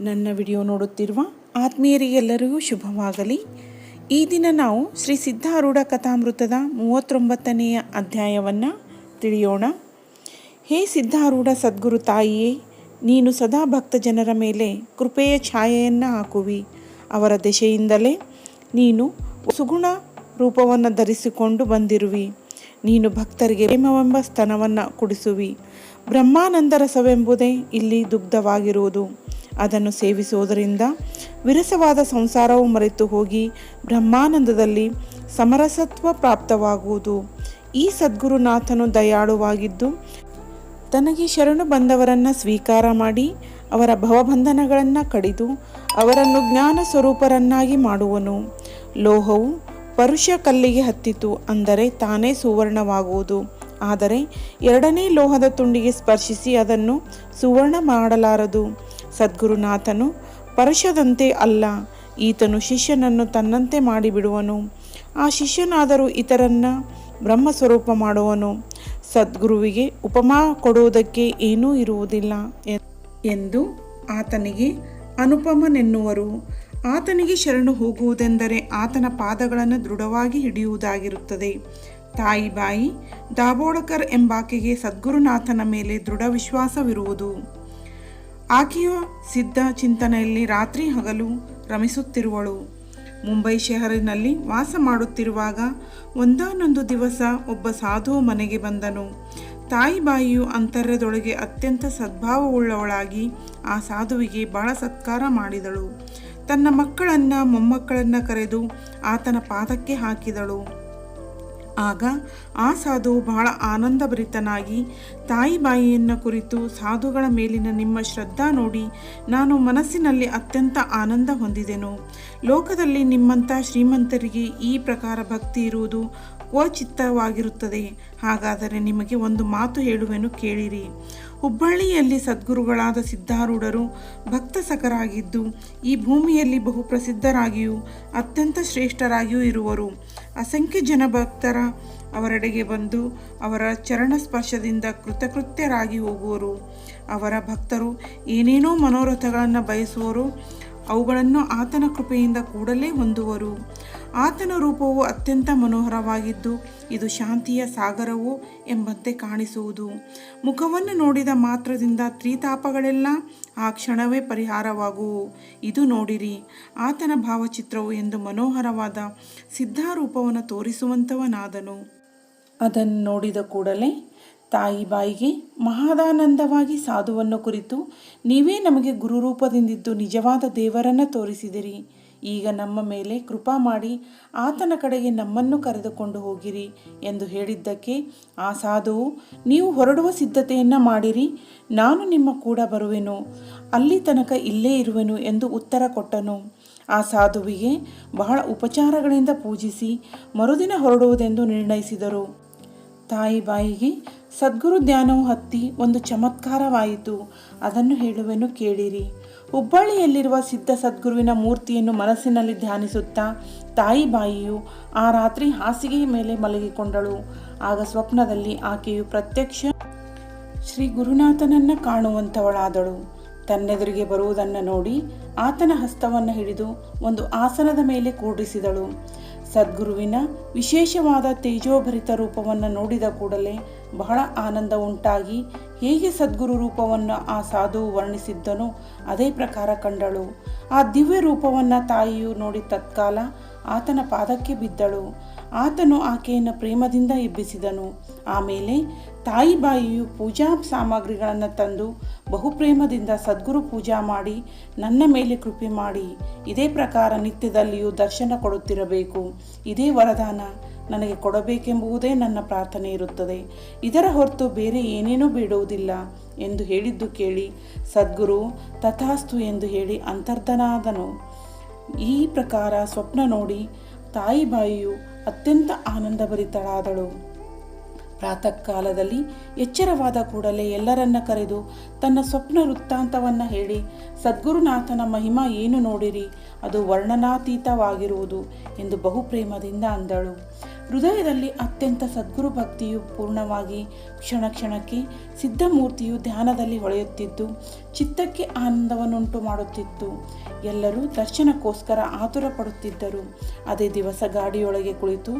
ನನ್ನ ವಿಡಿಯೋ ನೋಡುತ್ತಿರುವ ಆತ್ಮೀಯರಿಗೆಲ್ಲರಿಗೂ ಶುಭವಾಗಲಿ. ಈ ದಿನ ನಾವು ಶ್ರೀ ಸಿದ್ಧಾರೂಢ ಕಥಾಮೃತದ ಮೂವತ್ತೊಂಬತ್ತನೆಯ ಅಧ್ಯಾಯವನ್ನು ತಿಳಿಯೋಣ. ಹೇ ಸಿದ್ಧಾರೂಢ ಸದ್ಗುರು ತಾಯಿಯೇ, ನೀನು ಸದಾ ಭಕ್ತ ಜನರ ಮೇಲೆ ಕೃಪೆಯ ಛಾಯೆಯನ್ನು ಹಾಕುವಿ. ಅವರ ದೆಸೆಯಿಂದಲೇ ನೀನು ಸುಗುಣ ರೂಪವನ್ನು ಧರಿಸಿಕೊಂಡು ಬಂದಿರುವಿ. ನೀನು ಭಕ್ತರಿಗೆ ಪ್ರೇಮವೆಂಬ ಸ್ತನವನ್ನು ಕುಡಿಸುವಿ. ಬ್ರಹ್ಮಾನಂದ ರಸವೆಂಬುದೇ ಇಲ್ಲಿ ದುಗ್ಧವಾಗಿರುವುದು. ಅದನ್ನು ಸೇವಿಸುವುದರಿಂದ ವಿರಸವಾದ ಸಂಸಾರವು ಮರೆತು ಹೋಗಿ ಬ್ರಹ್ಮಾನಂದದಲ್ಲಿ ಸಮರಸತ್ವ ಪ್ರಾಪ್ತವಾಗುವುದು. ಈ ಸದ್ಗುರುನಾಥನು ದಯಾಳುವಾಗಿದ್ದು, ತನಗೆ ಶರಣು ಬಂದವರನ್ನು ಸ್ವೀಕಾರ ಮಾಡಿ, ಅವರ ಭವಬಂಧನಗಳನ್ನು ಕಡಿದು, ಅವರನ್ನು ಜ್ಞಾನ ಸ್ವರೂಪರನ್ನಾಗಿ ಮಾಡುವನು. ಲೋಹವು ಪರುಷ ಕಲ್ಲಿಗೆ ಹತ್ತಿತು, ಅಂದರೆ ತಾನೇ ಸುವರ್ಣವಾಗುವುದು. ಆದರೆ ಎರಡನೇ ಲೋಹದ ತುಂಡಿಗೆ ಸ್ಪರ್ಶಿಸಿ ಅದನ್ನು ಸುವರ್ಣ ಮಾಡಲಾರದು. ಸದ್ಗುರುನಾಥನು ಪರುಷದಂತೆ ಅಲ್ಲ, ಈತನು ಶಿಷ್ಯನನ್ನು ತನ್ನಂತೆ ಮಾಡಿಬಿಡುವನು. ಆ ಶಿಷ್ಯನಾದರೂ ಇತರನ್ನ ಬ್ರಹ್ಮಸ್ವರೂಪ ಮಾಡುವನು. ಸದ್ಗುರುವಿಗೆ ಉಪಮಾ ಕೊಡುವುದಕ್ಕೆ ಏನೂ ಇರುವುದಿಲ್ಲ ಎಂದು ಆತನಿಗೆ ಅನುಪಮನೆನ್ನುವರು. ಆತನಿಗೆ ಶರಣು ಹೋಗುವುದೆಂದರೆ ಆತನ ಪಾದಗಳನ್ನು ದೃಢವಾಗಿ ಹಿಡಿಯುವುದಾಗಿರುತ್ತದೆ. ತಾಯಿ ಬಾಯಿ ದಾಬೋಡಕರ್ ಎಂಬಾಕೆಗೆ ಸದ್ಗುರುನಾಥನ ಮೇಲೆ ದೃಢ ವಿಶ್ವಾಸವಿರುವುದು. ಆಕೆಯ ಸಿದ್ಧ ಚಿಂತನೆಯಲ್ಲಿ ರಾತ್ರಿ ಹಗಲು ರಮಿಸುತ್ತಿರುವಳು. ಮುಂಬೈ ಶಹರಿನಲ್ಲಿ ವಾಸ ಮಾಡುತ್ತಿರುವಾಗ ಒಂದಾನೊಂದು ದಿವಸ ಒಬ್ಬ ಸಾಧು ಮನೆಗೆ ಬಂದನು. ತಾಯಿ ಬಾಯಿಯು ಅಂತರ್ಯದೊಳಗೆ ಅತ್ಯಂತ ಸದ್ಭಾವವುಳ್ಳವಳಾಗಿ ಆ ಸಾಧುವಿಗೆ ಬಹಳ ಸತ್ಕಾರ ಮಾಡಿದಳು. ತನ್ನ ಮಕ್ಕಳನ್ನು ಮೊಮ್ಮಕ್ಕಳನ್ನು ಕರೆದು ಆತನ ಪಾದಕ್ಕೆ ಹಾಕಿದಳು. ಆಗ ಆ ಸಾಧು ಬಹಳ ಆನಂದಭರಿತನಾಗಿ, ತಾಯಿ ಬಾಯಿಯನ್ನು ಕುರಿತು ಸಾಧುಗಳ ಮೇಲಿನ ನಿಮ್ಮ ಶ್ರದ್ಧಾ ನೋಡಿ ನಾನು ಮನಸ್ಸಿನಲ್ಲಿ ಅತ್ಯಂತ ಆನಂದ ಹೊಂದಿದೆನು. ಲೋಕದಲ್ಲಿ ನಿಮ್ಮಂಥ ಶ್ರೀಮಂತರಿಗೆ ಈ ಪ್ರಕಾರ ಭಕ್ತಿ ಇರುವುದು ಕ್ವಚಿತ್ತವಾಗಿರುತ್ತದೆ ಹಾಗಾದರೆ ನಿಮಗೆ ಒಂದು ಮಾತು ಹೇಳುವೆನು, ಕೇಳಿರಿ. ಹುಬ್ಬಳ್ಳಿಯಲ್ಲಿ ಸದ್ಗುರುಗಳಾದ ಸಿದ್ಧಾರೂಢರು ಭಕ್ತ ಸಖರಾಗಿದ್ದು ಈ ಭೂಮಿಯಲ್ಲಿ ಬಹು ಪ್ರಸಿದ್ಧರಾಗಿಯೂ ಅತ್ಯಂತ ಶ್ರೇಷ್ಠರಾಗಿಯೂ ಇರುವರು. ಅಸಂಖ್ಯ ಜನ ಭಕ್ತರ ಅವರೆಡೆಗೆ ಬಂದು ಅವರ ಚರಣ ಸ್ಪರ್ಶದಿಂದ ಕೃತಕೃತ್ಯರಾಗಿ ಹೋಗುವರು. ಅವರ ಭಕ್ತರು ಏನೇನೋ ಮನೋರಥಗಳನ್ನು ಬಯಸುವರು, ಅವುಗಳನ್ನು ಆತನ ಕೃಪೆಯಿಂದ ಕೂಡಲೇ ಹೊಂದುವರು. ಆತನ ರೂಪವು ಅತ್ಯಂತ ಮನೋಹರವಾಗಿದ್ದು, ಇದು ಶಾಂತಿಯ ಸಾಗರವು ಎಂಬಂತೆ ಕಾಣಿಸುವುದು. ಮುಖವನ್ನು ನೋಡಿದ ಮಾತ್ರದಿಂದ ತ್ರಿತಾಪಗಳೆಲ್ಲ ಆ ಕ್ಷಣವೇ ಪರಿಹಾರವಾಗುವು ಇದು ನೋಡಿರಿ, ಆತನ ಭಾವಚಿತ್ರವು ಎಂದು ಮನೋಹರವಾದ ಸಿದ್ಧಾರೂಪವನ್ನು ತೋರಿಸುವಂಥವನಾದನು. ಅದನ್ನು ನೋಡಿದ ಕೂಡಲೇ ತಾಯಿ ಬಾಯಿಗೆ, ಮಹಾದಾನಂದವಾಗಿ ಸಾಧುವನ್ನು ಕುರಿತು, ನೀವೇ ನಮಗೆ ಗುರುರೂಪದಿಂದಿದ್ದು ನಿಜವಾದ ದೇವರನ್ನು ತೋರಿಸಿದಿರಿ. ಈಗ ನಮ್ಮ ಮೇಲೆ ಕೃಪಾ ಮಾಡಿ ಆತನ ಕಡೆಗೆ ನಮ್ಮನ್ನು ಕರೆದುಕೊಂಡು ಹೋಗಿರಿ ಎಂದು ಹೇಳಿದ್ದಕ್ಕೆ, ಆ ಸಾಧುವು, ನೀವು ಹೊರಡುವ ಸಿದ್ಧತೆಯನ್ನು ಮಾಡಿರಿ, ನಾನು ನಿಮ್ಮ ಕೂಡ ಬರುವೆನು, ಅಲ್ಲಿ ತನಕ ಇಲ್ಲೇ ಇರುವೆನು ಎಂದು ಉತ್ತರ ಕೊಟ್ಟನು. ಆ ಸಾಧುವಿಗೆ ಬಹಳ ಉಪಚಾರಗಳಿಂದ ಪೂಜಿಸಿ ಮರುದಿನ ಹೊರಡುವುದೆಂದು ನಿರ್ಣಯಿಸಿದರು. ತಾಯಿ ಬಾಯಿಗೆ, ಸದ್ಗುರು ಧ್ಯಾನವು ಹತ್ತಿ ಒಂದು ಚಮತ್ಕಾರವಾಯಿತು, ಅದನ್ನು ಹೇಳುವೆನು ಕೇಳಿರಿ. ಹುಬ್ಬಳ್ಳಿಯಲ್ಲಿರುವ ಸಿದ್ಧ ಸದ್ಗುರುವಿನ ಮೂರ್ತಿಯನ್ನು ಮನಸ್ಸಿನಲ್ಲಿ ಧ್ಯಾನಿಸುತ್ತಾ ತಾಯಿ ಬಾಯಿಯು ಆ ರಾತ್ರಿ ಹಾಸಿಗೆಯ ಮೇಲೆ ಮಲಗಿಕೊಂಡಳು. ಆಗ ಸ್ವಪ್ನದಲ್ಲಿ ಆಕೆಯು ಪ್ರತ್ಯಕ್ಷ ಶ್ರೀ ಗುರುನಾಥನನ್ನ ಕಾಣುವಂಥವಳಾದಳು ತನ್ನೆದುರಿಗೆ ಬರುವುದನ್ನು ನೋಡಿ ಆತನ ಹಸ್ತವನ್ನು ಹಿಡಿದು ಒಂದು ಆಸನದ ಮೇಲೆ ಕೂಡಿಸಿದಳು. ಸದ್ಗುರುವಿನ ವಿಶೇಷವಾದ ತೇಜೋಭರಿತ ರೂಪವನ್ನು ನೋಡಿದ ಕೂಡಲೇ ಬಹಳ ಆನಂದ ಉಂಟಾಗಿ ಹೇಗೆ ಸದ್ಗುರು ರೂಪವನ್ನು ಆ ಸಾಧು ವರ್ಣಿಸಿದ್ದನೋ. ಅದೇ ಪ್ರಕಾರ ಕಂಡಳು. ಆ ದಿವ್ಯ ರೂಪವನ್ನು ತಾಯಿಯು ನೋಡಿ ತತ್ಕಾಲ ಆತನ ಪಾದಕ್ಕೆ ಬಿದ್ದಳು. ಆತನು ಆಕೆಯನ್ನು ಪ್ರೇಮದಿಂದ ಎಬ್ಬಿಸಿದನು. ಆಮೇಲೆ ತಾಯಿ ಬಾಯಿಯು ಪೂಜಾ ಸಾಮಗ್ರಿಗಳನ್ನು ತಂದು ಬಹುಪ್ರೇಮದಿಂದ ಸದ್ಗುರು ಪೂಜಾ ಮಾಡಿ ನನ್ನ ಮೇಲೆ ಕೃಪೆ ಮಾಡಿ. ಇದೇ ಪ್ರಕಾರ ನಿತ್ಯದಲ್ಲಿಯೂ ದರ್ಶನ ಕೊಡುತ್ತಿರಬೇಕು. ಇದೇ ವರದಾನ. ನನಗೆ ಕೊಡಬೇಕೆಂಬುದೇ ನನ್ನ ಪ್ರಾರ್ಥನೆ ಇರುತ್ತದೆ. ಇದರ ಹೊರತು ಬೇರೆ ಏನೇನೂ ಬೇಡುವುದಿಲ್ಲ ಎಂದು ಹೇಳಿದ್ದು ಕೇಳಿ. ಸದ್ಗುರು, ತಥಾಸ್ತು ಎಂದು ಹೇಳಿ ಅಂತರ್ಧನಾದನು. ಈ ಪ್ರಕಾರ ಸ್ವಪ್ನ ನೋಡಿ ತಾಯಿ ಬಾಯಿಯು ಅತ್ಯಂತ ಆನಂದಭರಿತಳಾದಳು. ಪ್ರಾತಃ ಕಾಲದಲ್ಲಿ ಎಚ್ಚರವಾದ ಕೂಡಲೇ ಎಲ್ಲರನ್ನ ಕರೆದು ತನ್ನ ಸ್ವಪ್ನ ವೃತ್ತಾಂತವನ್ನು ಹೇಳಿ, ಸದ್ಗುರುನಾಥನ ಮಹಿಮಾ ಏನು ನೋಡಿರಿ? ಅದು ವರ್ಣನಾತೀತವಾಗಿರುವುದು ಎಂದು ಬಹುಪ್ರೇಮದಿಂದ ಅಂದಳು. ಹೃದಯದಲ್ಲಿ ಅತ್ಯಂತ ಸದ್ಗುರು ಭಕ್ತಿಯು ಪೂರ್ಣವಾಗಿ ಕ್ಷಣ ಕ್ಷಣಕ್ಕೆ ಸಿದ್ಧಮೂರ್ತಿಯು ಧ್ಯಾನದಲ್ಲಿ ಹೊಳೆಯುತ್ತಿದ್ದು ಚಿತ್ತಕ್ಕೆ ಆನಂದವನ್ನುಂಟು ಮಾಡುತ್ತಿತ್ತು. ಎಲ್ಲರೂ ದರ್ಶನಕ್ಕೋಸ್ಕರ ಆತುರ ಪಡುತ್ತಿದ್ದರು ಅದೇ ದಿವಸ ಗಾಡಿಯೊಳಗೆ ಕುಳಿತು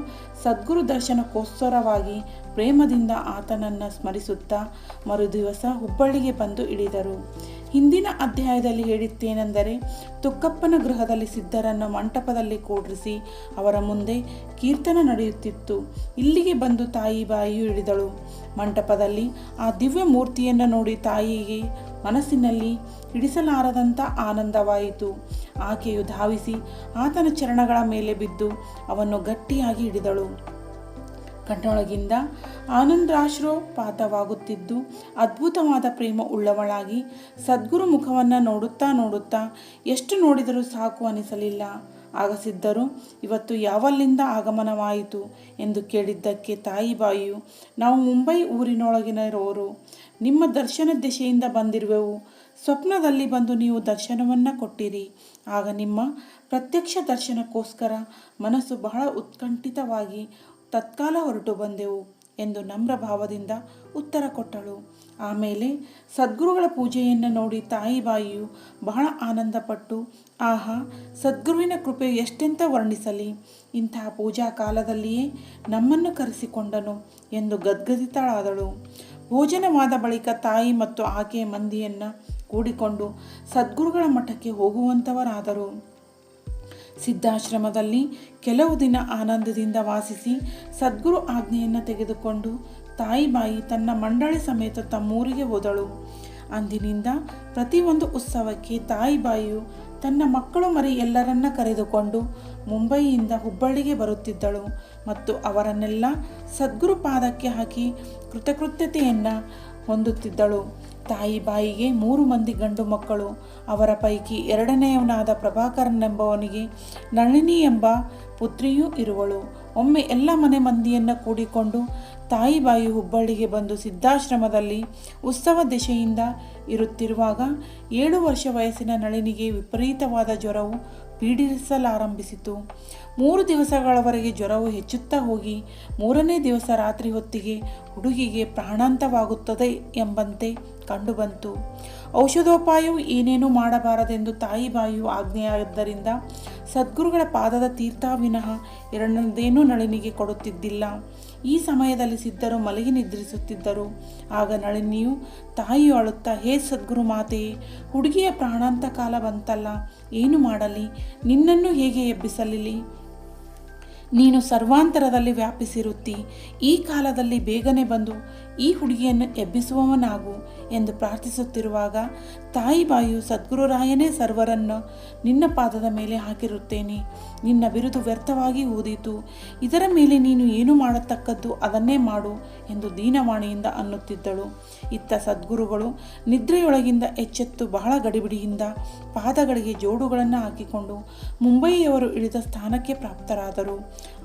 ಸದ್ಗುರು ದರ್ಶನಕ್ಕೋಸ್ಕರವಾಗಿ ಪ್ರೇಮದಿಂದ ಆತನನ್ನು ಸ್ಮರಿಸುತ್ತಾ ಮರುದಿವಸ ಹುಬ್ಬಳ್ಳಿಗೆ ಬಂದು ಇಳಿದರು. ಹಿಂದಿನ ಅಧ್ಯಾಯದಲ್ಲಿ ಹೇಳಿದ್ದೇನೆಂದರೆ, ತುಕ್ಕಪ್ಪನ ಗೃಹದಲ್ಲಿ ಸಿದ್ಧರನ್ನು ಮಂಟಪದಲ್ಲಿ ಕೂಡ್ರಿಸಿ ಅವರ ಮುಂದೆ ಕೀರ್ತನ ನಡೆಯುತ್ತಿತ್ತು. ಇಲ್ಲಿಗೆ ಬಂದು ತಾಯಿ ಬಾಯಿಯು ಇಳಿದಳು. ಮಂಟಪದಲ್ಲಿ ಆ ದಿವ್ಯ ಮೂರ್ತಿಯನ್ನು ನೋಡಿ ತಾಯಿಗೆ ಮನಸ್ಸಿನಲ್ಲಿ ಹಿಡಿಸಲಾರದಂಥ ಆನಂದವಾಯಿತು. ಆಕೆಯು ಧಾವಿಸಿ ಆತನ ಚರಣಗಳ ಮೇಲೆ ಬಿದ್ದು ಅವನ್ನು ಗಟ್ಟಿಯಾಗಿ ಹಿಡಿದಳು ಕಣ್ಣೊಳಗಿಂದ ಆನಂದಾಶ್ರೋಪಾತವಾಗುತ್ತಿದ್ದು ಅದ್ಭುತವಾದ ಪ್ರೇಮ ಉಳ್ಳವಳಾಗಿ ಸದ್ಗುರು ಮುಖವನ್ನು ನೋಡುತ್ತಾ ನೋಡುತ್ತಾ ಎಷ್ಟು ನೋಡಿದರೂ ಸಾಕು ಅನಿಸಲಿಲ್ಲ. ಆಗ ಸಿದ್ಧರು, ಇವತ್ತು ಯಾವಲ್ಲಿಂದ ಆಗಮನವಾಯಿತು? ಎಂದು ಕೇಳಿದ್ದಕ್ಕೆ, ತಾಯಿ ಬಾಯಿಯು, ನಾವು ಮುಂಬೈ ಊರಿನೊಳಗಿನರೋರು. ನಿಮ್ಮ ದರ್ಶನ ದಿಶೆಯಿಂದ ಬಂದಿರುವೆವು. ಸ್ವಪ್ನದಲ್ಲಿ ಬಂದು ನೀವು ದರ್ಶನವನ್ನು ಕೊಟ್ಟಿರಿ. ಆಗ ನಿಮ್ಮ ಪ್ರತ್ಯಕ್ಷ ದರ್ಶನಕ್ಕೋಸ್ಕರ ಮನಸ್ಸು ಬಹಳ ಉತ್ಕಂಠಿತವಾಗಿ ತತ್ಕಾಲ ಹೊರಟು ಬಂದೆವು ಎಂದು ನಮ್ರ ಭಾವದಿಂದ ಉತ್ತರ ಕೊಟ್ಟಳು. ಆಮೇಲೆ ಸದ್ಗುರುಗಳ ಪೂಜೆಯನ್ನು ನೋಡಿ ತಾಯಿ ಬಾಯಿಯು ಬಹಳ ಆನಂದಪಟ್ಟು, ಆಹಾ, ಸದ್ಗುರುವಿನ ಕೃಪೆ ಎಷ್ಟೆಂತ ವರ್ಣಿಸಲಿ. ಇಂತಹ ಪೂಜಾ ಕಾಲದಲ್ಲಿಯೇ ನಮ್ಮನ್ನು ಕರೆಸಿಕೊಂಡನು ಎಂದು ಗದ್ಗದಿತಳಾದಳು. ಭೋಜನವಾದ ಬಳಿಕ ತಾಯಿ ಮತ್ತು ಆಕೆಯ ಮಂದಿಯನ್ನು ಕೂಡಿಕೊಂಡು ಸದ್ಗುರುಗಳ ಮಠಕ್ಕೆ ಹೋಗುವಂಥವರಾದರು ಸಿದ್ಧಾಶ್ರಮದಲ್ಲಿ ಕೆಲವು ದಿನ ಆನಂದದಿಂದ ವಾಸಿಸಿ ಸದ್ಗುರು ಆಜ್ಞೆಯನ್ನು ತೆಗೆದುಕೊಂಡು ತಾಯಿಬಾಯಿ ತನ್ನ ಮಂಡಳಿ ಸಮೇತ ತಮ್ಮೂರಿಗೆ ಹೋದಳು. ಅಂದಿನಿಂದ ಪ್ರತಿಯೊಂದು ಉತ್ಸವಕ್ಕೆ ತಾಯಿಬಾಯಿಯು ತನ್ನ ಮಕ್ಕಳು ಮರಿ ಎಲ್ಲರನ್ನ ಕರೆದುಕೊಂಡು ಮುಂಬಯಿಯಿಂದ ಹುಬ್ಬಳ್ಳಿಗೆ ಬರುತ್ತಿದ್ದಳು ಮತ್ತು ಅವರನ್ನೆಲ್ಲ ಸದ್ಗುರು ಪಾದಕ್ಕೆ ಹಾಕಿ ಕೃತಕೃತ್ಯತೆಯನ್ನು ಹೊಂದುತ್ತಿದ್ದಳು. ತಾಯಿ ಬಾಯಿಗೆ ಮೂರು ಮಂದಿ ಗಂಡು ಮಕ್ಕಳು, ಅವರ ಪೈಕಿ ಎರಡನೆಯವನಾದ ಪ್ರಭಾಕರನೆಂಬವನಿಗೆ ನಳಿನಿ ಎಂಬ ಪುತ್ರಿಯೂ ಇರುವಳು. ಒಮ್ಮೆ ಎಲ್ಲ ಮನೆ ಮಂದಿಯನ್ನು ಕೂಡಿಕೊಂಡು ತಾಯಿ ಬಾಯಿ ಹುಬ್ಬಳ್ಳಿಗೆ ಬಂದು ಸಿದ್ಧಾಶ್ರಮದಲ್ಲಿ ಉತ್ಸವ ದಿಶೆಯಿಂದ ಇರುತ್ತಿರುವಾಗ ಏಳು ವರ್ಷ ವಯಸ್ಸಿನ ನಳಿನಿಗೆ ವಿಪರೀತವಾದ ಜ್ವರವು ಪೀಡಿಸಲಾರಂಭಿಸಿತು. ಮೂರು ದಿವಸಗಳವರೆಗೆ ಜ್ವರವು ಹೆಚ್ಚುತ್ತಾ ಹೋಗಿ ಮೂರನೇ ದಿವಸ ರಾತ್ರಿ ಹೊತ್ತಿಗೆ ಹುಡುಗಿಗೆ ಪ್ರಾಣಾಂತವಾಗುತ್ತದೆ ಎಂಬಂತೆ ಕಂಡುಬಂತು. ಔಷಧೋಪಾಯವು ಏನೇನೂ ಮಾಡಬಾರದೆಂದು ತಾಯಿ ಬಾಯಿಯು ಆಜ್ಞೆಯಾದ್ದರಿಂದ ಸದ್ಗುರುಗಳ ಪಾದದ ತೀರ್ಥ ವಿನಃ ಎರಡನೇದೇನೂ ನಳಿನಿಗೆ ಕೊಡುತ್ತಿದ್ದಿಲ್ಲ. ಈ ಸಮಯದಲ್ಲಿ ಸಿದ್ಧರು ಮಲಗಿ ನಿದ್ರಿಸುತ್ತಿದ್ದರು. ಆಗ ನಳಿನಿಯು ತಾಯಿಯು ಅಳುತ್ತಾ, ಹೇ ಸದ್ಗುರು ಮಾತೆಯೇ ಹುಡುಗಿಯ ಪ್ರಾಣಾಂತ ಕಾಲ ಬಂತಲ್ಲ, ಏನು ಮಾಡಲಿ? ನಿನ್ನನ್ನು ಹೇಗೆ ಎಬ್ಬಿಸಲಿಲಿ ನೀನು ಸರ್ವಾಂತರದಲ್ಲಿ ವ್ಯಾಪಿಸಿರುತ್ತಿ, ಈ ಕಾಲದಲ್ಲಿ ಬೇಗನೆ ಬಂದು ಈ ಹುಡುಗಿಯನ್ನು ಎಬ್ಬಿಸುವವನಾಗು ಎಂದು ಪ್ರಾರ್ಥಿಸುತ್ತಿರುವಾಗ, ತಾಯಿ ಬಾಯು ಸದ್ಗುರುರಾಯನೇ ಸರ್ವರನ್ನು ನಿನ್ನ ಪಾದದ ಮೇಲೆ ಹಾಕಿರುತ್ತೇನೆ. ನಿನ್ನ ಬಿರುದು ವ್ಯರ್ಥವಾಗಿ ಊದಿತು. ಇದರ ಮೇಲೆ ನೀನು ಏನು ಮಾಡತಕ್ಕದ್ದು ಅದನ್ನೇ ಮಾಡು ಎಂದು ದೀನವಾಣಿಯಿಂದ ಅನ್ನುತ್ತಿದ್ದಳು. ಇತ್ತ ಸದ್ಗುರುಗಳು ನಿದ್ರೆಯೊಳಗಿಂದ ಎಚ್ಚೆತ್ತು ಬಹಳ ಗಡಿಬಿಡಿಯಿಂದ ಪಾದಗಳಿಗೆ ಜೋಡುಗಳನ್ನು ಹಾಕಿಕೊಂಡು ಮುಂಬಯಿಯವರು ಇಳಿದ ಸ್ಥಾನಕ್ಕೆ ಪ್ರಾಪ್ತರಾದರು.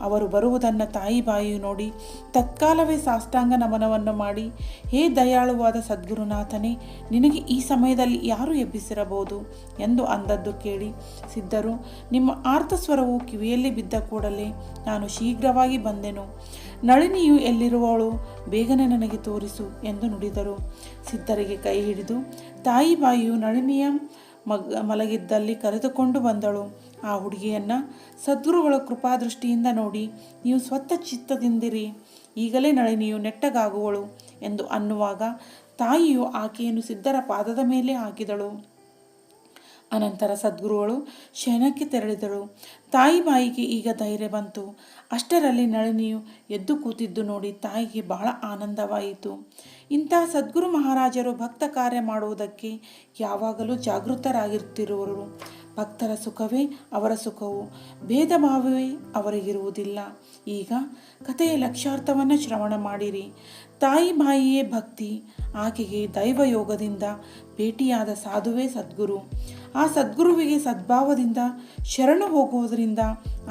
ಅವರು ಬರುವುದನ್ನು ತಾಯಿ ಬಾಯಿ ನೋಡಿ, ತತ್ಕಾಲವೇ ಸಾಷ್ಟಾಂಗ ನಮನವನ್ನು ಮಾಡಿ, ಹೇ ದಯಾಳುವಾದ ಸದ್ಗುರುನಾಥನೇ, ನಿನಗೆ ಈ ಸಮಯದಲ್ಲಿ ಯಾರು ಎಬ್ಬಿಸಿರಬಹುದು? ಎಂದು ಅಂದದ್ದು ಕೇಳಿ, ಸಿದ್ಧರು, ನಿಮ್ಮ ಆರ್ತಸ್ವರವು ಕಿವಿಯಲ್ಲಿ ಬಿದ್ದ ಕೂಡಲೇ ನಾನು ಶೀಘ್ರವಾಗಿ ಬಂದೆನು. ನಳಿನಿಯು ಎಲ್ಲಿರುವವಳು ಬೇಗನೆ ನನಗೆ ತೋರಿಸು ಎಂದು ನುಡಿದರು. ಸಿದ್ಧರಿಗೆ ಕೈ ಹಿಡಿದು, ತಾಯಿ ಬಾಯಿಯು ನಳಿನಿಯ ಮಗ, ಮಲಗಿದ್ದಲ್ಲಿ ಕರೆದುಕೊಂಡು ಬಂದಳು. ಆ ಹುಡುಗಿಯನ್ನು ಸದ್ಗುರುಗಳ ಕೃಪಾದೃಷ್ಟಿಯಿಂದ ನೋಡಿ, ನೀವು ಸ್ವತಃ ಚಿತ್ತದಿಂದಿರಿ ಈಗಲೇ ನಳಿನಿಯು ನೆಟ್ಟಗಾಗುವಳು ಎಂದು ಅನ್ನುವಾಗ ತಾಯಿಯು ಆಕೆಯನ್ನು ಸಿದ್ಧರ ಪಾದದ ಮೇಲೆ ಹಾಕಿದಳು. ಅನಂತರ ಸದ್ಗುರುಗಳು ಶಯನಕ್ಕೆ ತೆರಳಿದಳು. ತಾಯಿ ಬಾಯಿಗೆ ಈಗ ಧೈರ್ಯ ಬಂತು. ಅಷ್ಟರಲ್ಲಿ ನಳಿನಿಯು ಎದ್ದು ಕೂತಿದ್ದು ನೋಡಿ ತಾಯಿಗೆ ಬಹಳ ಆನಂದವಾಯಿತು. ಇಂತಹ ಸದ್ಗುರು ಮಹಾರಾಜರು ಭಕ್ತ ಕಾರ್ಯ ಮಾಡುವುದಕ್ಕೆ ಯಾವಾಗಲೂ ಜಾಗೃತರಾಗಿರುತ್ತಿರುವರು. ಭಕ್ತರ ಸುಖವೇ ಅವರ ಸುಖವು. ಭೇದ ಭಾವವೇ ಅವರಿಗಿರುವುದಿಲ್ಲ. ಈಗ ಕಥೆಯ ಲಕ್ಷ್ಯಾರ್ಥವನ್ನು ಶ್ರವಣ ಮಾಡಿರಿ. ತಾಯಿ ಬಾಯಿಯೇ ಭಕ್ತಿ. ಆಕೆಗೆ ದೈವಯೋಗದಿಂದ ಭೇಟಿಯಾದ ಸಾಧುವೇ ಸದ್ಗುರು. ಆ ಸದ್ಗುರುವಿಗೆ ಸದ್ಭಾವದಿಂದ ಶರಣು ಹೋಗುವುದರಿಂದ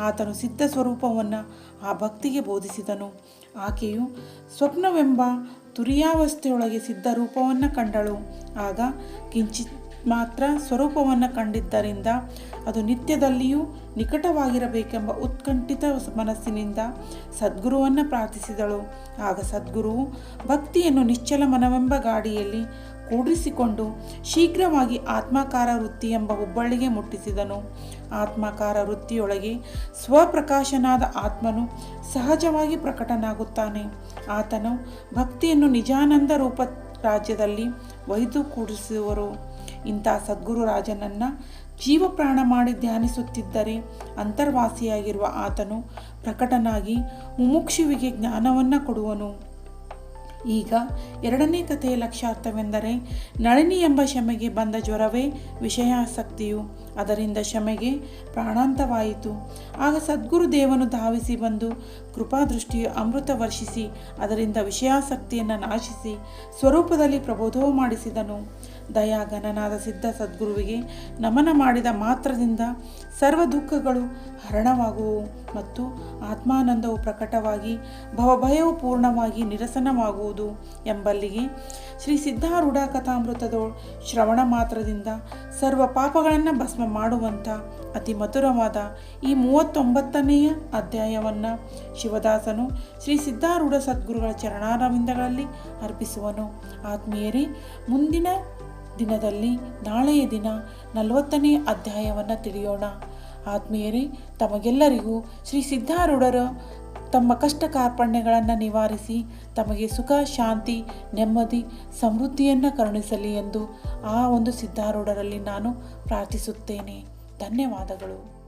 ಆತನು ಸಿದ್ಧ ಸ್ವರೂಪವನ್ನು ಆ ಭಕ್ತಿಗೆ ಬೋಧಿಸಿದನು. ಆಕೆಯು ಸ್ವಪ್ನವೆಂಬ ತುರಿಯಾವಸ್ಥೆಯೊಳಗೆ ಸಿದ್ಧ ರೂಪವನ್ನು ಕಂಡಳು. ಆಗ ಕಿಂಚಿತ್ ಮಾತ್ರ ಸ್ವರೂಪವನ್ನು ಕಂಡಿದ್ದರಿಂದ ಅದು ನಿತ್ಯದಲ್ಲಿಯೂ ನಿಕಟವಾಗಿರಬೇಕೆಂಬ ಉತ್ಕಂಠಿತ ಮನಸ್ಸಿನಿಂದ ಸದ್ಗುರುವನ್ನು ಪ್ರಾರ್ಥಿಸಿದಳು. ಆಗ ಸದ್ಗುರುವು ಭಕ್ತಿಯನ್ನು ನಿಶ್ಚಲ ಮನವೆಂಬ ಗಾಡಿಯಲ್ಲಿ ಕೂಡಿಸಿಕೊಂಡು ಶೀಘ್ರವಾಗಿ ಆತ್ಮಾಕಾರ ವೃತ್ತಿ ಎಂಬ ಹುಬ್ಬಳ್ಳಿಗೆ ಮುಟ್ಟಿಸಿದನು. ಆತ್ಮಾಕಾರ ವೃತ್ತಿಯೊಳಗೆ ಸ್ವಪ್ರಕಾಶನಾದ ಆತ್ಮನು ಸಹಜವಾಗಿ ಪ್ರಕಟನಾಗುತ್ತಾನೆ. ಆತನು ಭಕ್ತಿಯನ್ನು ನಿಜಾನಂದ ರೂಪ ರಾಜ್ಯದಲ್ಲಿ ಒಯ್ದು ಕೂಡಿಸುವರು. ಇಂಥ ಸದ್ಗುರು ರಾಜನನ್ನು ಜೀವಪ್ರಾಣ ಮಾಡಿ ಧ್ಯಾನಿಸುತ್ತಿದ್ದರೆ ಅಂತರ್ವಾಸಿಯಾಗಿರುವ ಆತನು ಪ್ರಕಟನಾಗಿ ಮುಮುಕ್ಷುವಿಗೆ ಜ್ಞಾನವನ್ನು ಕೊಡುವನು. ಈಗ ಎರಡನೇ ಕಥೆಯ ಲಕ್ಷ್ಯಾರ್ಥವೆಂದರೆ ನಳಿನಿ ಎಂಬ ಶಮೆಗೆ ಬಂದ ಜ್ವರವೇ ವಿಷಯಾಸಕ್ತಿಯು. ಅದರಿಂದ ಶಮೆಗೆ ಪ್ರಾಣಾಂತವಾಯಿತು. ಆಗ ಸದ್ಗುರು ದೇವನು ಧಾವಿಸಿ ಬಂದು ಕೃಪಾದೃಷ್ಟಿಯು ಅಮೃತ ವರ್ಷಿಸಿ, ಅದರಿಂದ ವಿಷಯಾಸಕ್ತಿಯನ್ನು ನಾಶಿಸಿ ಸ್ವರೂಪದಲ್ಲಿ ಪ್ರಬೋಧವು ಮಾಡಿಸಿದನು. ದಯಾಘನನಾದ ಸಿದ್ಧ ಸದ್ಗುರುವಿಗೆ ನಮನ ಮಾಡಿದ ಮಾತ್ರದಿಂದ ಸರ್ವ ದುಃಖಗಳು ಹರಣವಾಗುವು ಮತ್ತು ಆತ್ಮಾನಂದವು ಪ್ರಕಟವಾಗಿ ಭವಭಯವು ಪೂರ್ಣವಾಗಿ ನಿರಸನವಾಗುವುದು ಎಂಬಲ್ಲಿಗೆ ಶ್ರೀ ಸಿದ್ಧಾರೂಢ ಕಥಾಮೃತದ ಶ್ರವಣ ಮಾತ್ರದಿಂದ ಸರ್ವ ಪಾಪಗಳನ್ನು ಭಸ್ಮ ಮಾಡುವಂಥ ಅತಿ ಮಧುರವಾದ ಈ ಮೂವತ್ತೊಂಬತ್ತನೆಯ ಅಧ್ಯಾಯವನ್ನು ಶಿವದಾಸನು ಶ್ರೀ ಸಿದ್ಧಾರೂಢ ಸದ್ಗುರುಗಳ ಚರಣಾರವಿಂದಗಳಲ್ಲಿ ಅರ್ಪಿಸುವನು. ಆತ್ಮೀಯರೇ, ಮುಂದಿನ ದಿನದಲ್ಲಿ ನಾಳೆಯ ದಿನ ನಲವತ್ತನೇ ಅಧ್ಯಾಯವನ್ನು ತಿಳಿಯೋಣ. ಆತ್ಮೀಯರೇ, ತಮಗೆಲ್ಲರಿಗೂ ಶ್ರೀ ಸಿದ್ಧಾರೂಢರ ತಮ್ಮ ಕಷ್ಟ ಕಾರ್ಪಣ್ಯಗಳನ್ನು ನಿವಾರಿಸಿ ತಮಗೆ ಸುಖ, ಶಾಂತಿ, ನೆಮ್ಮದಿ, ಸಮೃದ್ಧಿಯನ್ನು ಕರುಣಿಸಲಿ ಎಂದು ಆ ಒಂದು ಸಿದ್ಧಾರೂಢರಲ್ಲಿ ನಾನು ಪ್ರಾರ್ಥಿಸುತ್ತೇನೆ. ಧನ್ಯವಾದಗಳು.